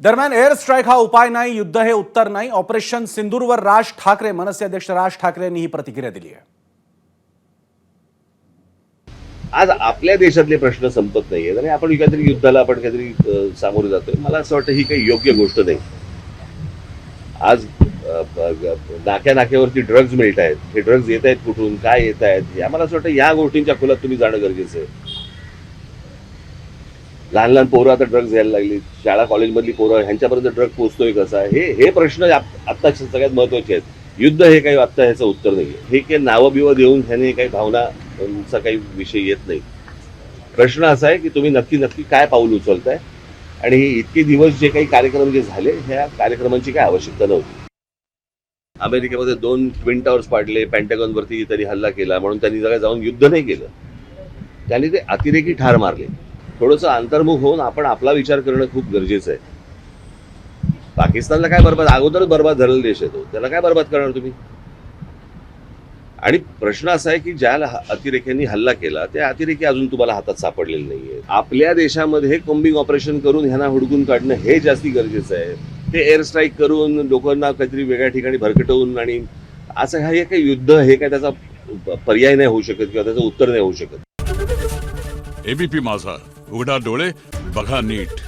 दरम्यान air strike हा उपाय नाही युद्ध हे उत्तर नाही. ऑपरेशन सिंदूरवर राज ठाकरे मनसे अध्यक्ष राज ठाकरे यांनी ही प्रतिक्रिया दिली आहे. आज आपल्या देशातले प्रश्न संपत नाहीये आणि आपण काहीतरी युद्धाला आपण काहीतरी सामोरे जातोय. मला असं वाटतं ही काही योग्य गोष्ट नाही. आज नाक्या नाक्यावरती ड्रग्ज मिळत आहेत हे ड्रग्ज येत आहेत कुठून काय येत आहेत मला असं वाटतं या गोष्टींच्या खोलात तुम्ही जाणं गरजेचं आहे. लहान लहान पोरं आता ड्रग्ज घ्यायला लागली. शाळा कॉलेजमधली पोरं ह्यांच्यापर्यंत ड्रग पोहोचतोय कसा? हे हे प्रश्न आप- आत्ता सगळ्यात महत्त्वाचे आहेत. युद्ध हे काही आत्ता ह्याचं उत्तर नाही हे काही नावं बिवं देऊन ह्याने काही भावनाचा काही विषय येत नाही. प्रश्न असा आहे की तुम्ही नक्की नक्की काय पाऊल उचलताय? आणि इतके दिवस जे काही कार्यक्रम जे झाले ह्या कार्यक्रमांची काय आवश्यकता नव्हती. अमेरिकेमध्ये दोन ट्विन टॉवर्स पाडले पॅन्टॅगॉनवरती त्यांनी हल्ला केला म्हणून त्यांनी जरा जाऊन युद्ध नाही केलं. त्यांनी ते अतिरेकी ठार मारले. थोडंसं अंतर्मुख होऊन आपण आपला विचार करणं खूप गरजेचं आहे. पाकिस्तानला काय बरबाद अगोदरच बरबाद झालेला देश आहे तो. त्याला काय बरबाद करणार तुम्ही? आणि प्रश्न असा आहे की ज्या अतिरेक्यांनी हल्ला केला त्या अतिरेकी अजून तुम्हाला हातात सापडलेले नाहीये आपल्या देशामध्ये कोम्बिंग ऑपरेशन करून ह्यांना हुडकून काढणं हे जास्ती गरजेचं आहे. ते एअर स्ट्राईक करून लोकांना काहीतरी वेगळ्या ठिकाणी भरकटवून आणि असं हा हे काही युद्ध हे काय त्याचा पर्याय नाही होऊ शकत किंवा त्याचं उत्तर नाही होऊ शकत. एबीपी माझा. उघडा डोळे बघा नीट.